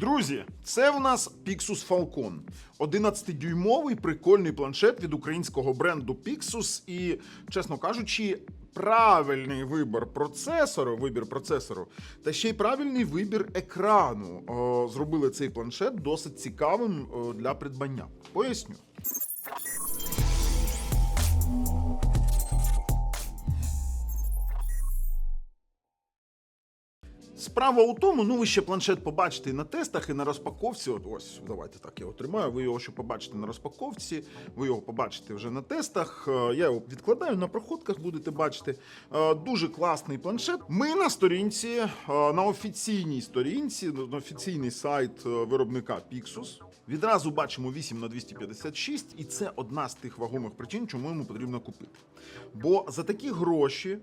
Друзі, це в нас Pixus Falcon. 11-дюймовий прикольний планшет від українського бренду Pixus. І, чесно кажучи, правильний вибір процесору, вибір процесору, та ще й правильний вибір екрану. Зробили цей планшет досить цікавим для придбання. Поясню. Справа у тому, ну ви ще планшет побачите і на тестах, і на розпаковці. От ось, давайте так я його тримаю. Ви його ще побачите на розпаковці, ви його побачите вже на тестах. Е, Я його відкладаю на проходках, будете бачити. Е, Дуже класний планшет. Ми на сторінці, е, на офіційній сторінці, на офіційний сайт виробника Pixus. Відразу бачимо 8 на 256, і це одна з тих вагомих причин, чому йому потрібно купити. Бо за такі гроші.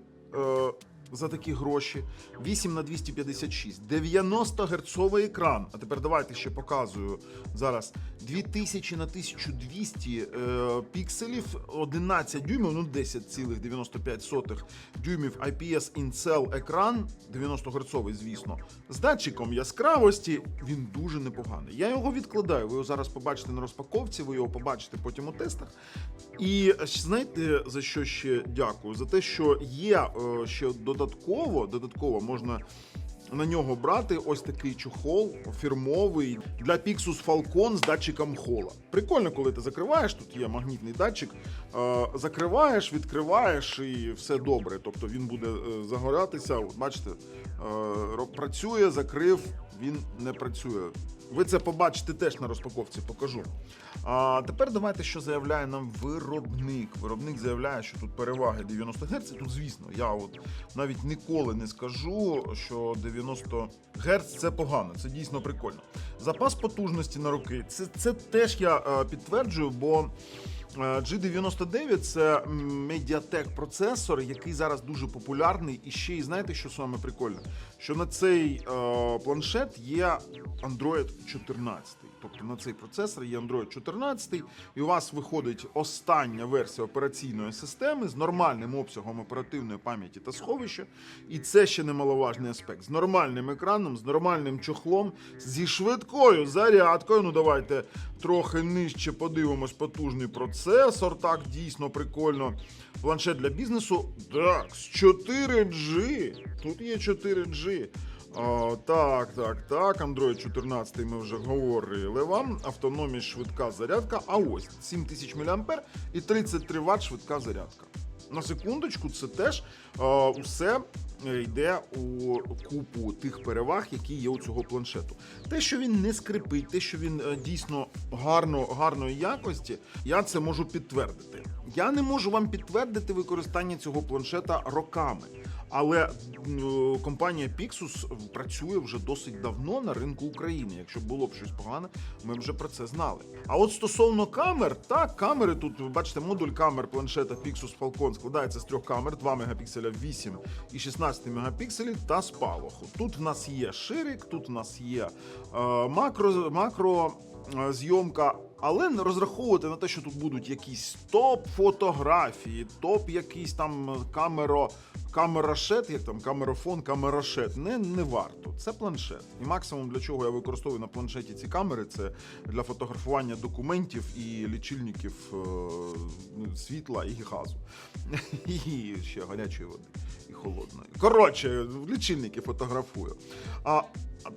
За такі гроші 8 на 256, 90 герцовий екран. А тепер давайте ще показую зараз 2000 на 1200 е, пікселів, 11 дюймів, ну 10,95 дюймів IPS Incel екран, 90 герцовий, звісно. З датчиком яскравості він дуже непоганий. Я його відкладаю. Ви його зараз побачите на розпаковці, ви його побачите потім у тестах. І е, знаєте за що ще дякую? За те, що є е, ще додатково, додатково додатково можна. На нього брати ось такий чохол фірмовий для Pixus Falcon з датчиком хола. Прикольно, коли ти закриваєш, тут є магнітний датчик. Е, закриваєш, відкриваєш і все добре. Тобто він буде е, загорятися. От бачите, е, працює, закрив, він не працює. Ви це побачите теж на розпаковці, покажу. А тепер давайте, що заявляє нам виробник. Виробник заявляє, що тут переваги 90 Гц. Тут, звісно, я от навіть ніколи не скажу, що 90 Гц це погано, це дійсно прикольно. Запас потужності на руки. Це, це теж я е, підтверджую, бо. е, G99 це Mediatek процесор, який зараз дуже популярний. І ще й знаєте, що саме прикольно? Що на цей е, планшет є Android 14. Тобто на цей процесор є Android 14, і у вас виходить остання версія операційної системи з нормальним обсягом оперативної пам'яті та сховища. І це ще немаловажний аспект. З нормальним екраном, з нормальним чохлом, зі швидкою зарядкою. Ну давайте трохи нижче подивимось потужний процесор. Так, дійсно прикольно. Планшет для бізнесу. Так, з 4G. Тут є 4G. А, так, так, так. Android 14 ми вже говорили вам. Автономність швидка зарядка. А ось 7000 мА і 33 Вт швидка зарядка. На секундочку, це теж е, усе е, йде у купу тих переваг, які є у цього планшету. Те, що він не скрипить, те, що він е, дійсно гарно, гарної якості, я це можу підтвердити. Я не можу вам підтвердити використання цього планшета роками. Але компанія Pixus працює вже досить давно на ринку України. Якщо було б щось погане, ми вже про це знали. А от стосовно камер, так, камери тут ви бачите, модуль камер планшета Pixus Falcon складається з трьох камер: 2 мегапікселя 8 і 16 мегапікселів та спалаху. Тут в нас є ширик, тут в нас є е, макро, макро е, зйомка. Але не розраховувати на те, що тут будуть якісь топ-фотографії, топ якийсь там камеро, камерашет, як там камерафон, камерашет. Не, не варто. Це планшет. І максимум для чого я використовую на планшеті ці камери, це для фотографування документів і лічильників е, ну, світла і газу. І ще гарячої води і холодної. Коротше, лічильники фотографую. А,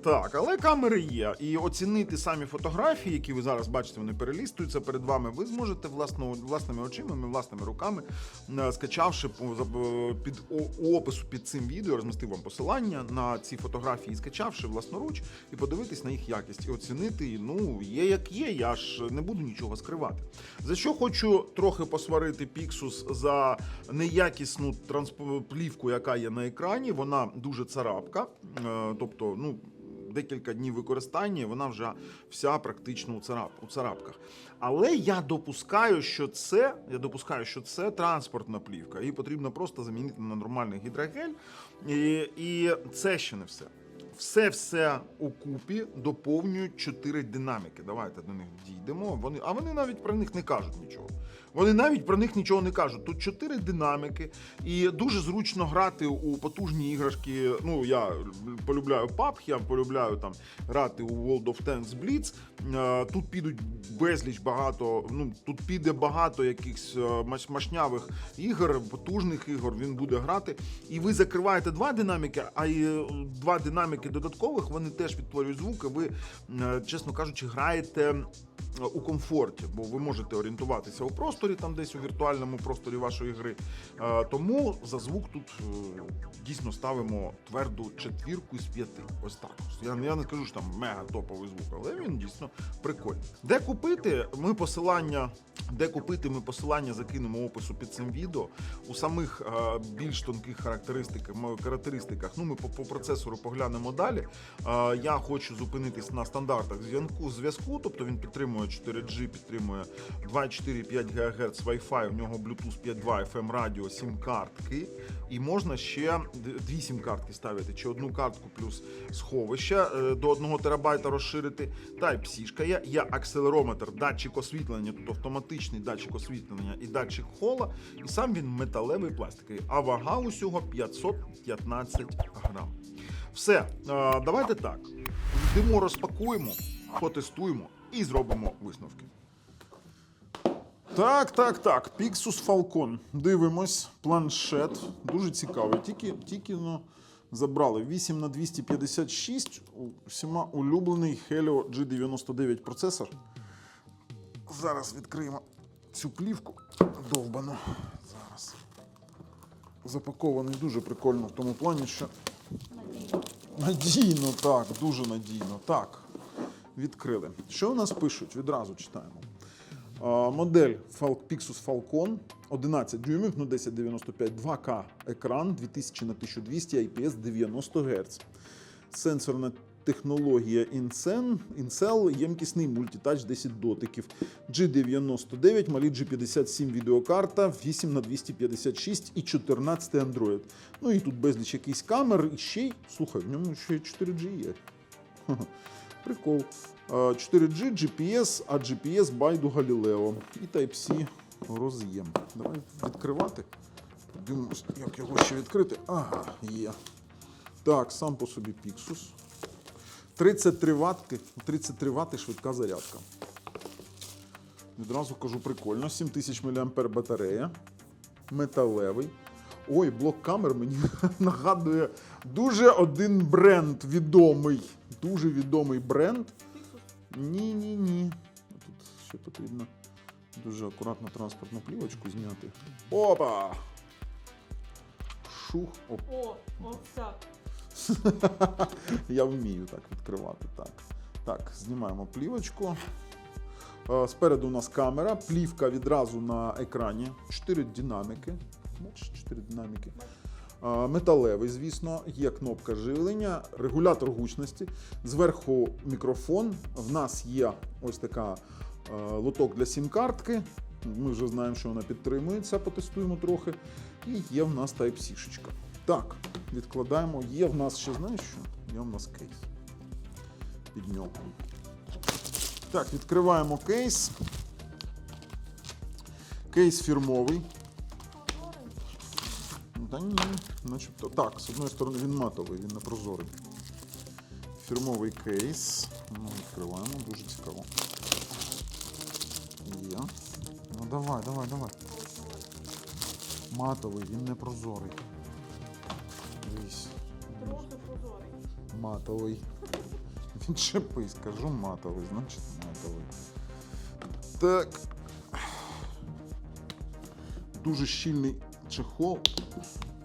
так, але камери є. І оцінити самі фотографії, які ви зараз бачите, вони перелістуються перед вами. Ви зможете власно, власними очима, власними руками, е, скачавши під о- у опису під цим відео, розмістив вам посилання на ці фотографії, скачавши власноруч і подивитись на їх якість і оцінити. Ну, є як є, я ж не буду нічого скривати. За що хочу трохи посварити Pixus за неякісну трансплівку, яка є на екрані. Вона дуже царапка. Е, Тобто, ну. Декілька днів використання, і вона вже вся практично у, царап, у царапках. Але я допускаю, що це я допускаю, що це транспортна плівка. Її потрібно просто замінити на нормальний гідрогель. І, і це ще не все. Все все укупі доповнюють чотири динаміки. Давайте до них дійдемо. Вони, а вони навіть про них не кажуть нічого. Вони навіть про них нічого не кажуть. Тут чотири динаміки, і дуже зручно грати у потужні іграшки. Ну, я полюбляю PUBG, я полюбляю там грати у World of Tanks Blitz. Е, Тут підуть безліч багато. Ну тут піде багато якихось е, машнявих ігор, потужних ігор. Він буде грати. І ви закриваєте два динаміки, а і е, два динаміки додаткових вони теж відтворюють звук. і Ви, е, чесно кажучи, граєте у комфорті, бо ви можете орієнтуватися у просторі, там десь у віртуальному просторі вашої гри. Е, Тому за звук тут е, дійсно ставимо тверду четвірку з п'яти. Ось так. Я, я не скажу, що там мега топовий звук, але він дійсно прикольний. Де купити? Ми посилання, де купити, ми посилання закинемо опису під цим відео. У самих е, більш тонких характеристиках, характеристиках. Ну, ми по, по процесору поглянемо далі. Е, я хочу зупинитись на стандартах зв'язку, зв'язку, тобто він підтримує 4G, підтримує 2,4-5 ГГц Wi-Fi, в нього Bluetooth 5.2, FM радіо, сім картки. І можна ще дві сім картки ставити, чи одну картку плюс сховище е, до 1 терабайта розширити. Type-C є, є акселерометр, датчик освітлення, тут автоматичний датчик освітлення і датчик хола. І сам він металевий пластиковий. А вага усього 515 грам. Все, е, давайте так. Йдемо, розпакуємо, потестуємо і зробимо висновки. Так, так, так. Pixus Falcon. Дивимось. Планшет. Дуже цікавий. Тільки, тільки ну, забрали 8 на 256. У- Всіма улюблений Helio G99 процесор. Зараз відкриємо цю плівку. Довбано. Зараз. Запакований дуже прикольно в тому плані, що Надійно, так, дуже надійно. Так, відкрили. Що у нас пишуть? Відразу читаємо. Модель Pixus Falcon 11 дюймів, ну 1095, 2К екран 2000 на 1200 IPS 90 Гц. Сенсорна технологія Incen, Incel, ємкісний мультитач 10 дотиків. G99, малі G57 відеокарта, 8 на 256 і 14 Android. Ну і тут безліч якийсь камер, і ще й, слухай, в ньому ще 4G є. Прикол. Е, 4G, GPS, а GPS байду Galileo і Type-C роз'єм. Давай відкривати. Подивимось, як його ще відкрити. Ага, є. Так, сам по собі Pixus. 33 ватки, 33 вати швидка зарядка. Відразу кажу, прикольно. 7000 мАh батарея. Металевий. Ой, блок камер мені нагадує дуже один бренд відомий. Дуже відомий бренд. Ні, ні. Тут ще потрібно дуже акуратно транспортну плівочку зняти. Опа! Шух. Оп. О, так. Я вмію так відкривати. Так. Так, знімаємо плівочку. Е, Спереду у нас камера, плівка відразу на екрані. Чотири динаміки. Бачиш, чотири динаміки. Металевий, звісно, є кнопка живлення, регулятор гучності. Зверху мікрофон. В нас є ось така лоток для сім-картки. Ми вже знаємо, що вона підтримується, потестуємо трохи. І є в нас Type-C. -шечка. Так, відкладаємо. Є в нас ще, знаєш що? Є в нас кейс. Під нього. Так, відкриваємо кейс. Кейс фірмовий. Та ні, начебто. Так, з одної сторони він матовий, він не прозорий. Фірмовий кейс. Ну, відкриваємо, дуже цікаво. Є. Ну давай, давай, давай. Матовий, він не прозорий. Дивись, Трохи прозорий. матовий. Відчепись, кажу матовий, значить матовий. Так. Дуже щільний чехол.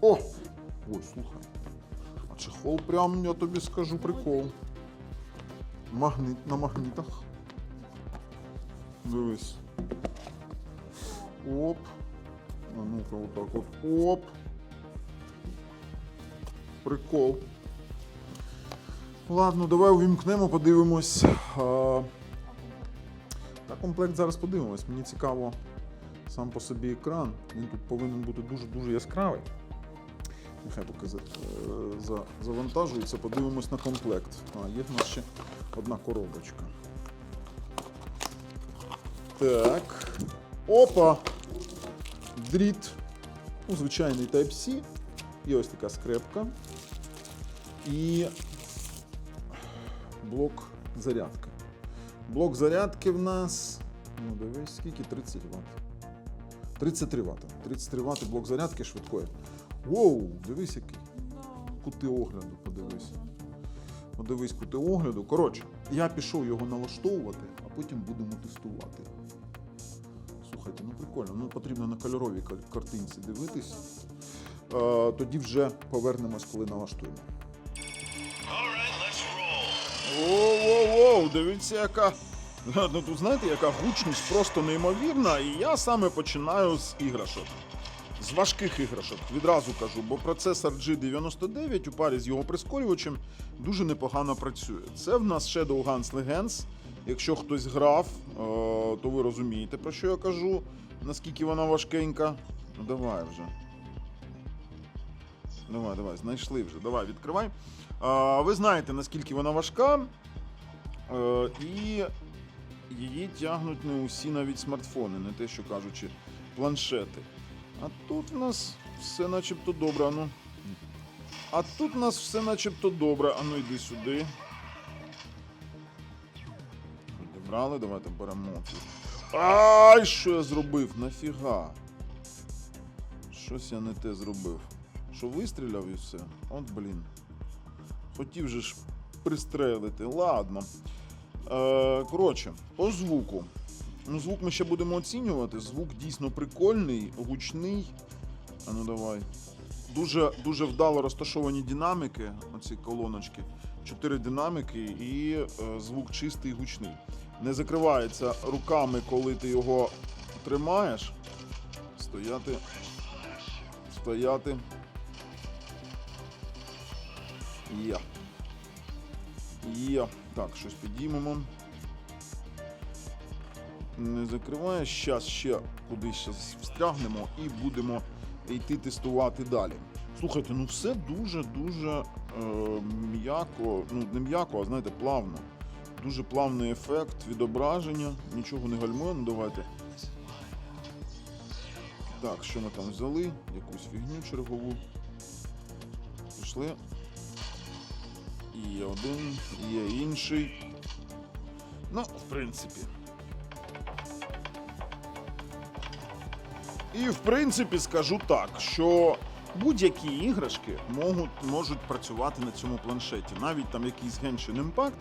О! Ой, слухай. А чехол прям, я тобі скажу, прикол. Магніт на магнітах. Дивись. Оп. А ну-ка, отак от. Оп. Прикол. Ладно, давай увімкнемо, подивимось. Та комплект зараз подивимось. Мені цікаво сам по собі екран. Він тут повинен бути дуже-дуже яскравий. Нехай поки е, за, завантажується, подивимось на комплект. А, є в нас ще одна коробочка. Так. Опа! Дріт. Ну, звичайний Type-C. Є ось така скрепка. І блок зарядки. Блок зарядки в нас. Ну, дивись, скільки? 30 Вт. 33 Вт. 33 Вт блок зарядки швидкої. Воу, дивись, який. Кути огляду, подивись. Подивись кути огляду. Коротше, я пішов його налаштовувати, а потім будемо тестувати. Слухайте, ну прикольно, ну потрібно на кольоровій картинці дивитись. Е, тоді вже повернемось, коли налаштуємо. Воу-воу-воу, дивіться, яка. Ну тут знаєте, яка гучність просто неймовірна, і я саме починаю з іграшок. З важких іграшок, відразу кажу, бо процесор G99 у парі з його прискорювачем дуже непогано працює. Це в нас Shadowguns Legends. Якщо хтось грав, е, то ви розумієте, про що я кажу, наскільки вона важкенька. Ну давай вже. Давай, давай, знайшли вже. Давай, відкривай. Ви знаєте, наскільки вона важка. Е, і її тягнуть не усі навіть смартфони, не те, що кажучи, планшети. А тут в нас все начебто добре. Ану. А тут в нас все начебто добре. Ану йди сюди. Відібрали, давайте беремо. Ай, що я зробив? Нафіга? Щось я не те зробив. Що вистріляв і все? От блін. Хотів же ж пристрелити. Ладно. Е, коротше, по звуку. Ну, звук ми ще будемо оцінювати. Звук дійсно прикольний, гучний. А ну давай. Дуже, дуже вдало розташовані динаміки, оці колоночки. Чотири динаміки і е, звук чистий і гучний. Не закривається руками, коли ти його тримаєш. Стояти. Стояти. Є. Є. Так, щось підіймемо. Не закриває. Щас ще кудись встрягнемо і будемо йти тестувати далі. Слухайте, ну все дуже-дуже е, м'яко, ну не м'яко, а знаєте, плавно. Дуже плавний ефект відображення, нічого не гальмує, ну давайте. Так, що ми там взяли? Якусь фігню чергову. Пішли. І є один, і є інший. Ну, в принципі. І в принципі скажу так, що будь-які іграшки можуть, можуть працювати на цьому планшеті, навіть там якийсь Genshin Impact,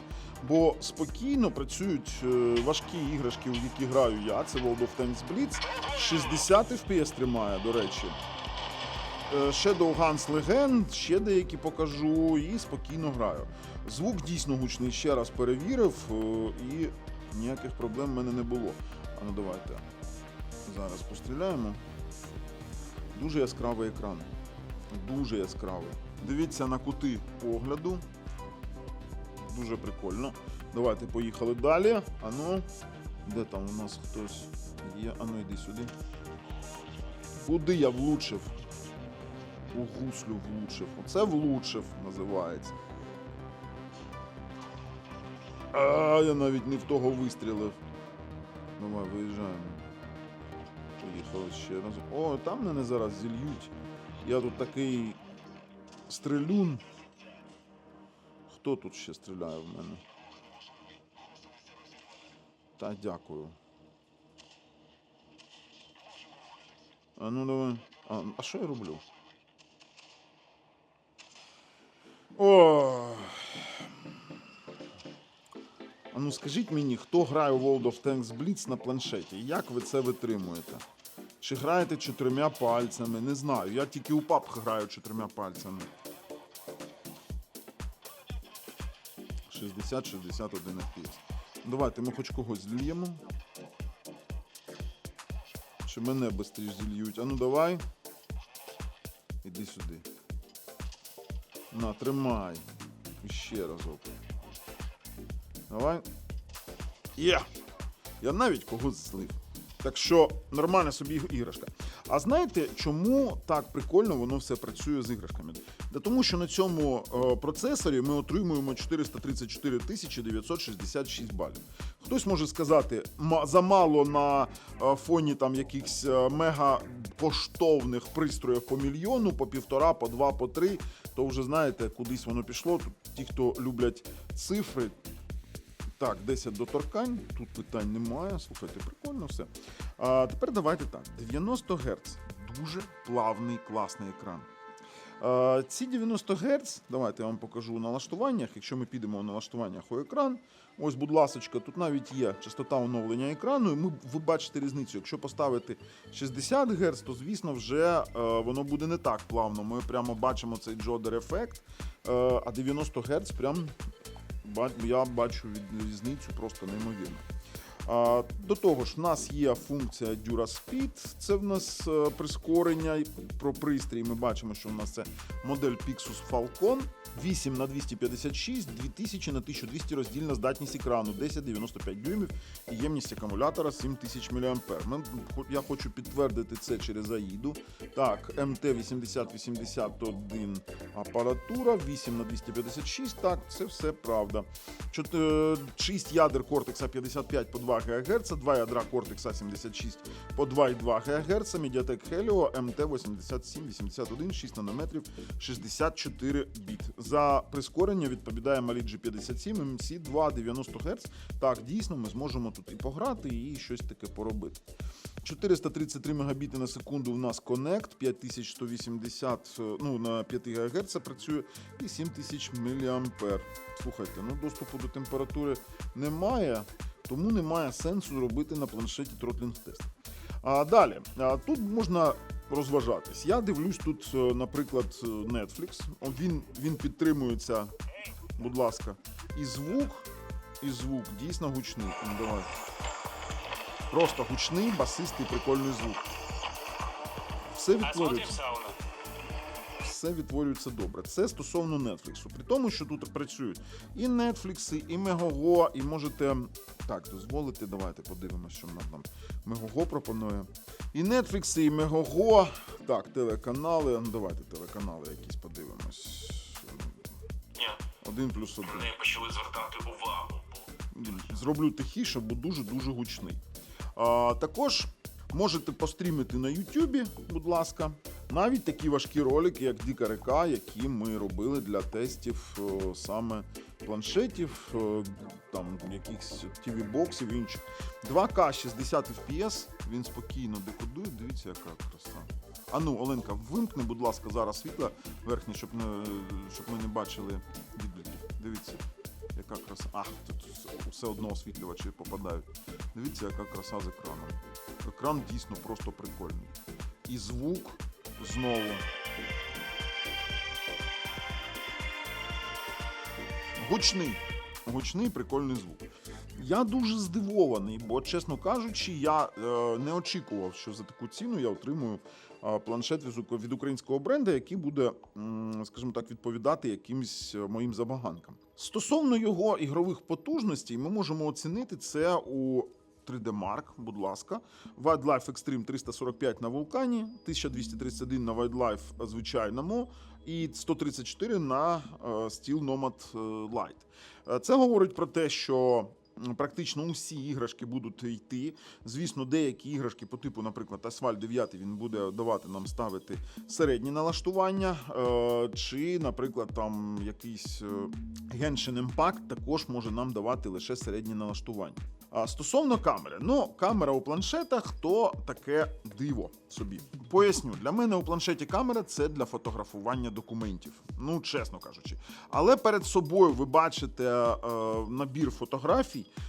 бо спокійно працюють е, важкі іграшки, у які граю я. Це World of Tanks Blitz. 60 FPS тримає, до речі. Е, Shadowguns Legend, ще деякі покажу і спокійно граю. Звук дійсно гучний, ще раз перевірив, е, і ніяких проблем в мене не було. А ну давайте зараз постріляємо. Дуже яскравий екран. Дуже яскравий. Дивіться на кути огляду. Дуже прикольно. Давайте поїхали далі. Ану, де там у нас хтось є? Ану, йди сюди. Куди я влучив? У гуслю влучив. Оце влучив називається. А, я навіть не в того вистрілив. Давай, виїжджаємо. Поїхали ще раз. О, там мене зараз зільють. Я тут такий стрелюн. Хто тут ще стріляє в мене? Та дякую. А ну давай. А, а що я роблю? О. Ну скажіть мені, хто грає у World of Tanks Blitz на планшеті? Як ви це витримуєте? Чи граєте чотирма пальцями? Не знаю. Я тільки у PUBG граю чотирма пальцями. 60-61 FPS. Давайте ми хоч когось зільємо. Чи мене швидше зільють? А ну давай. Іди сюди. На, тримай. І ще разок. Давай. Є! Я навіть когось злив. Так що нормальна собі іграшка. А знаєте, чому так прикольно воно все працює з іграшками? Да тому що на цьому е, процесорі ми отримуємо 434 тисячі 966 балів. Хтось може сказати, замало на е, фоні там якихось е, мега коштовних пристроїв по мільйону, по півтора, по два, по три. То вже знаєте, кудись воно пішло. Тут ті, хто люблять цифри, так, 10 доторкань, тут питань немає. Слухайте, прикольно все. А тепер давайте так: 90 Гц. Дуже плавний, класний екран. А, ці 90 Гц, давайте я вам покажу у налаштуваннях. Якщо ми підемо у налаштуваннях у екран, ось, будь ласка, тут навіть є частота оновлення екрану. І ми, ви бачите різницю. Якщо поставити 60 Гц, то звісно вже е, воно буде не так плавно. Ми прямо бачимо цей джодер ефект. Е, а 90 Гц прям я бачу різницю просто неймовірно. До того ж, в нас є функція DuraSpeed, це в нас е, прискорення про пристрій. Ми бачимо, що в нас це модель Pixus Falcon 8 на 256, 2000 на 1200 роздільна здатність екрану, 1095 дюймів і ємність акумулятора 7000 мА. Я хочу підтвердити це через AIDу. Так, MT8081 апаратура, 8 на 256, так, це все правда. 6 ядер Cortex 55 по 2 ГГц, 2 ядра Cortex 76 по 2,2 ГГц, Mediatek Helio MT8781, 6 нанометрів, 64 біт. За прискорення відповідає малі G57 MC2 90 Гц. Так, дійсно, ми зможемо тут і пограти, і щось таке поробити. 433 мегабіти на секунду у нас Connect, 5180 е, ну, на 5 ГГц працює і 7000 мА. Слухайте, ну доступу до температури немає, тому немає сенсу робити на планшеті тротлінг тест. А далі, тут можна розважатись. Я дивлюсь тут, е, наприклад, Netflix. Він, він підтримується, будь ласка, і звук, і звук дійсно гучний. Давай. Просто гучний, басистий, прикольний звук. Все відтворюється. Все відтворюється добре. Це стосовно Netflix. При тому, що тут працюють і Netflix, і Megogo, і можете так дозволити. Давайте подивимося, що нам там Megogo пропонує. І Netflix, і Megogo. Так, телеканали. Ну, давайте телеканали якісь подивимось. Один плюс один. вони почали звертати увагу. зроблю тихіше, бо дуже-дуже гучний. А, також можете пострімити на Ютубі, будь ласка, навіть такі важкі ролики, як Діка река, які ми робили для тестів е, саме планшетів, е, там якихось TV-боксів інших. 2К 60 FPS, він спокійно декодує. Дивіться, яка краса. А ну, Оленка, вимкни, будь ласка, зараз світло верхнє, щоб, не, щоб ми не бачили відбликів. Дивіться. Яка краса. Ах, тут все одно освітлювачі попадають. Дивіться, яка краса з екраном. Екран дійсно просто прикольний. І звук знову. Гучний. Гучний прикольний звук. Я дуже здивований, бо, чесно кажучи, я е, не очікував, що за таку ціну я отримую е, планшет від, українського бренду, який буде, м, скажімо так, відповідати якимсь е, моїм забаганкам. Стосовно його ігрових потужностей, ми можемо оцінити це у 3D Mark, будь ласка. Wildlife Extreme 345 на вулкані, 1231 на Wildlife звичайному і 134 на е, Steel Nomad е, Lite. Е, Це говорить про те, що практично усі іграшки будуть йти. Звісно, деякі іграшки по типу, наприклад, Asphalt 9 він буде давати нам ставити середні налаштування. Чи, наприклад, там якийсь Genshin Impact також може нам давати лише середні налаштування. Стосовно камери, ну камера у планшетах то таке диво собі. Поясню, для мене у планшеті камера це для фотографування документів. Ну, чесно кажучи. Але перед собою ви бачите е, набір фотографій, е,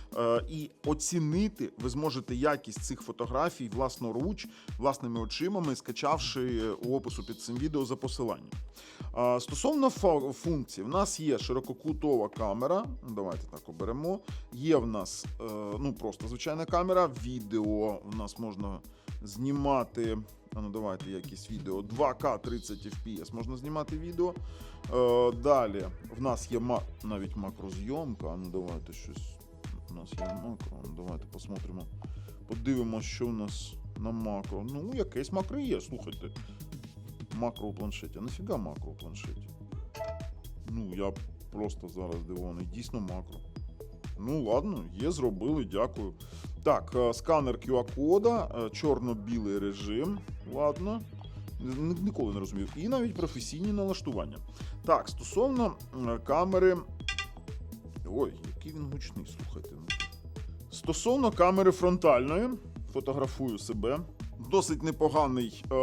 і оцінити ви зможете якість цих фотографій власноруч, власними очимами, скачавши у опису під цим відео за посиланням. Стосовно фо- функцій, в нас є ширококутова камера. Давайте так оберемо. Є в нас е, ну просто звичайна камера, відео. В нас можна знімати. Ну давайте якісь відео. 2К 30 FPS можна знімати відео. Е, далі в нас є навіть макрозйомка. Ну давайте щось. У нас є макро. Давайте посмотримо. Подивимося, що в нас на макро. Ну, якесь макро є, слухайте. Макро у планшеті. Нафіга макро у планшеті? Ну, я просто зараз здивований. Дійсно макро. Ну, ладно, є, зробили, дякую. Так, е, сканер QR-кода, е, чорно-білий режим. Ладно. Ніколи не розумів. І навіть професійні налаштування. Так, стосовно е, камери. Ой, який він гучний, слухайте. ну. Стосовно камери фронтальної, фотографую себе. Досить непоганий е,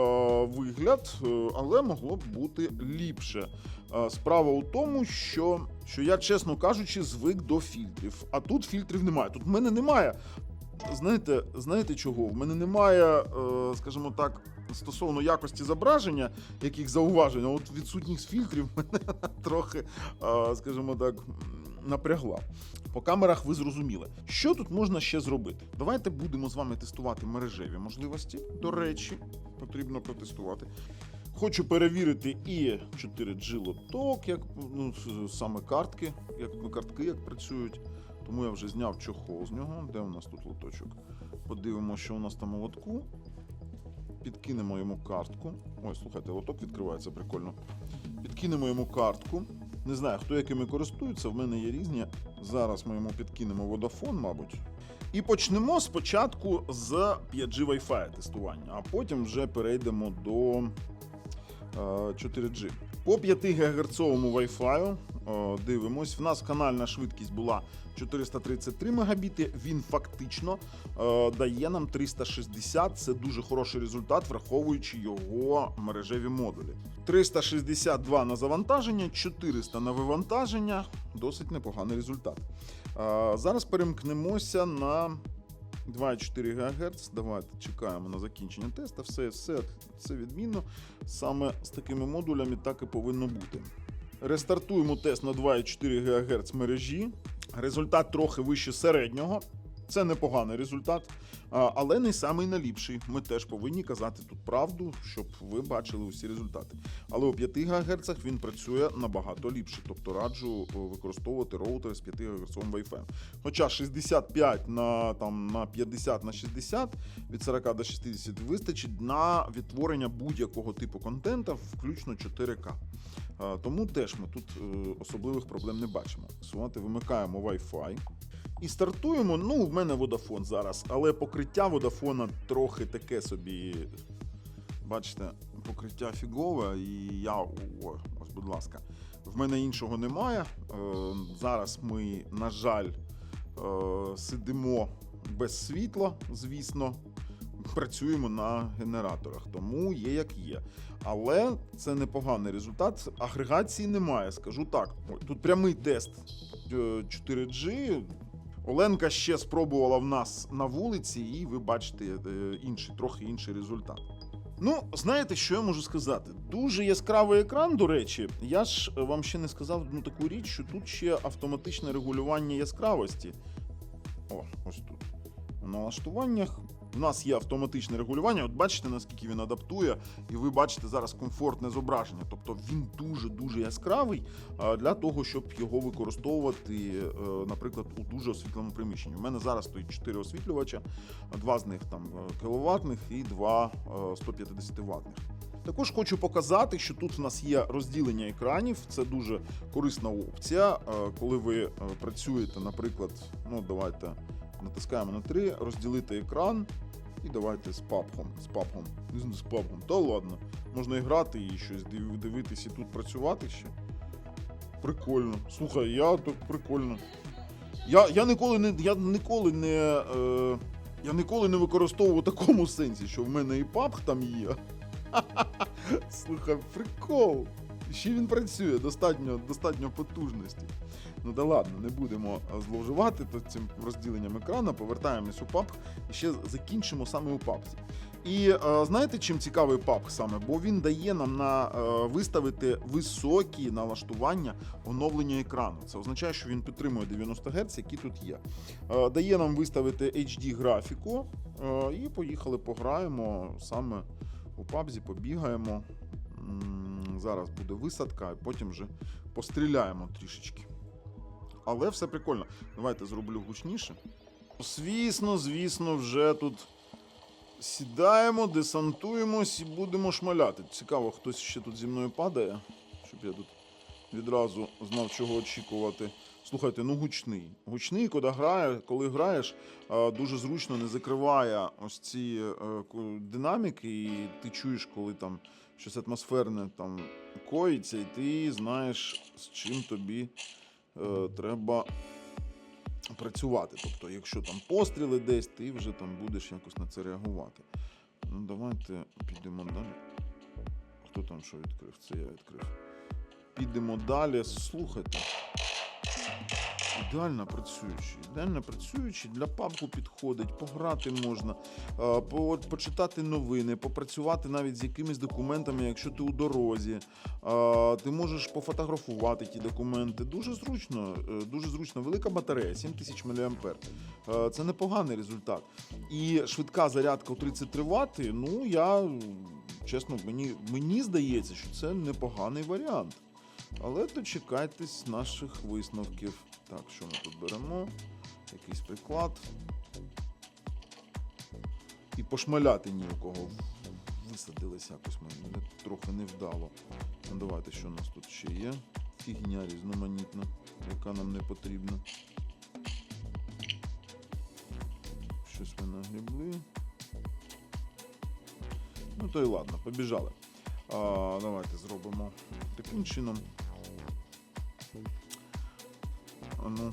вигляд, е, але могло б бути ліпше. Е, справа у тому, що, що я, чесно кажучи, звик до фільтрів. А тут фільтрів немає. Тут в мене немає. Знаєте, знаєте чого? В мене немає, е, скажімо так, стосовно якості зображення, яких зауважень, а от відсутність фільтрів мене трохи, е, скажімо так, напрягла. По камерах ви зрозуміли. Що тут можна ще зробити? Давайте будемо з вами тестувати мережеві можливості. До речі, потрібно протестувати. Хочу перевірити і 4G лоток, як ну, саме картки, як ну, картки як працюють. Тому я вже зняв чохол з нього. Де у нас тут лоточок? Подивимося, що у нас там у лотку. Підкинемо йому картку. Ой, слухайте, лоток відкривається прикольно. Підкинемо йому картку. Не знаю, хто якими користується, в мене є різні. Зараз ми йому підкинемо Vodafone, мабуть. І почнемо спочатку з 5G Wi-Fi тестування, а потім вже перейдемо до е, 4G. По 5 ГГц Wi-Fi дивимось. В нас канальна швидкість була 433 Мбіти. Він фактично е, дає нам 360. Це дуже хороший результат, враховуючи його мережеві модулі. 362 на завантаження, 400 на вивантаження. Досить непоганий результат. Е, Зараз перемкнемося на 2,4 ГГц. Давайте чекаємо на закінчення тесту. Все, все, все відмінно. Саме з такими модулями так і повинно бути. Рестартуємо тест на 2,4 ГГц мережі. Результат трохи вище середнього. Це непоганий результат, але не самий наліпший. Ми теж повинні казати тут правду, щоб ви бачили усі результати. Але у 5 ГГц він працює набагато ліпше, тобто раджу е, використовувати роутер з 5 ГГц Wi-Fi. Хоча 65 на, там, на 50 на 60 від 40 до 60 вистачить на відтворення будь-якого типу контента, включно 4К. Е, Тому теж ми тут е, особливих проблем не бачимо. Сувати вимикаємо Wi-Fi. І стартуємо. Ну, в мене Vodafone зараз, але покриття Vodafone трохи таке собі. Бачите, покриття фігове, і я. О, ось, будь ласка. В мене іншого немає. Е, зараз ми, на жаль, е, сидимо без світла, звісно. Працюємо на генераторах, тому є як є. Але це непоганий результат. Агрегації немає, скажу так. Тут прямий тест е, 4G. Оленка ще спробувала в нас на вулиці, і ви бачите е, інший, трохи інший результат. Ну, знаєте, що я можу сказати? Дуже яскравий екран, до речі. Я ж е, вам ще не сказав одну таку річ, що тут ще автоматичне регулювання яскравості. О, ось тут. В налаштуваннях в нас є автоматичне регулювання. От бачите, наскільки він адаптує, і ви бачите зараз комфортне зображення. Тобто він дуже-дуже яскравий для того, щоб його використовувати, е, наприклад, у дуже освітленому приміщенні. У мене зараз стоїть 4 освітлювача, два з них там кіловатних і два 150 ватних. Також хочу показати, що тут в нас є розділення екранів. Це дуже корисна опція. Е, Коли ви е, працюєте, наприклад, ну давайте натискаємо на 3, розділити екран. І давайте з папком. З папком. Не з папком. Та ладно. Можна і грати і щось див- дивитись і тут працювати ще. Прикольно. Слухай, я так прикольно. Я, я ніколи не. Я ніколи не. Е, я ніколи не використовував у такому сенсі, що в мене і папк там є. Слухай, прикол. Ще він працює, достатньо, достатньо потужності. Ну да ладно, не будемо зловживати то цим розділенням екрану, повертаємось у PUBG і ще закінчимо саме у PUBG. І е, знаєте, чим цікавий PUBG саме? Бо він дає нам на е, виставити високі налаштування оновлення екрану. Це означає, що він підтримує 90 Гц, які тут є. Е, дає нам виставити HD графіку, е, і поїхали, пограємо саме у PUBG, побігаємо. Зараз буде висадка, а потім вже постріляємо трішечки. Але все прикольно. Давайте зроблю гучніше. Звісно, звісно, вже тут Сідаємо, десантуємось і будемо шмаляти. Цікаво, хтось ще тут зі мною падає, щоб я тут відразу знав, чого очікувати. Слухайте, ну гучний. Гучний, коли, грає, коли граєш, дуже зручно не закриває ось ці е, динаміки, і ти чуєш, коли там щось атмосферне там коїться, і ти знаєш, з чим тобі е, треба працювати. Тобто, якщо там постріли десь, ти вже там будеш якось на це реагувати. Ну, давайте підемо далі. Хто там що відкрив? Це я відкрив. Підемо далі. Слухайте. Ідеально працюючий. Ідеально працюючий, для пабку підходить, пограти можна, е, почитати новини, попрацювати навіть з якимись документами, якщо ти у дорозі. Е, Ти можеш пофотографувати ті документи. Дуже зручно, е, дуже зручно. Велика батарея, 7000 мА. Це непоганий результат. І швидка зарядка у 33 Вт, ну я чесно, мені, мені здається, що це непоганий варіант. Але дочекайтесь наших висновків. Так, що ми тут беремо? Якийсь приклад. І пошмаляти ні у кого висадились якось ми трохи невдало. Ну, давайте, що у нас тут ще є. Фігня різноманітна, яка нам не потрібна. Щось ми нагрібли. Ну то й ладно, побіжали. А, давайте зробимо таким чином. Ну.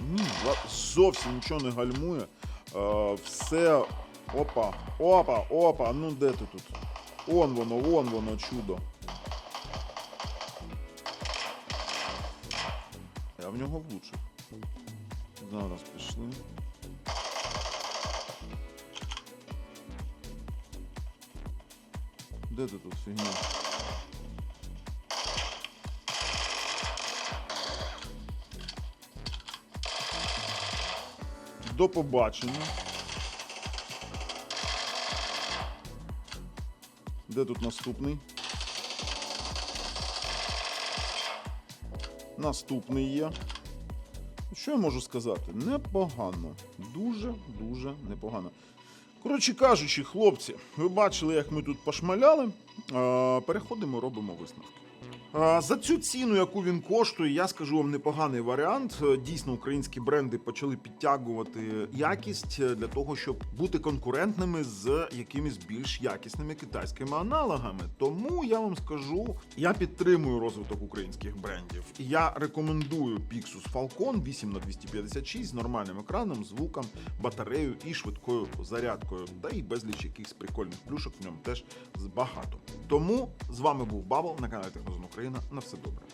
Ні, зовсім нічого не гальмує. А, все. Опа, опа, опа. Ну де ти тут? Он воно, вон воно, чудо. Я в нього влучив. Зараз пішли. Де ти тут фігня? До побачення. Де тут наступний? Наступний є. Що я можу сказати? Непогано. Дуже, дуже непогано. Коротше кажучи, хлопці, ви бачили, як ми тут пошмаляли. Е, Переходимо, робимо висновки. За цю ціну, яку він коштує, я скажу вам непоганий варіант. Е, Дійсно, українські бренди почали підтягувати якість е, для того, щоб бути конкурентними з якимись більш якісними китайськими аналогами. Тому я вам скажу, я підтримую розвиток українських брендів. Я рекомендую Pixus Falcon 8 на 256 з нормальним екраном, звуком, батареєю і швидкою зарядкою. Та й безліч якихось прикольних плюшок в ньому теж багато. Тому з вами був Бабл на каналі Технозон Україна. На все добре.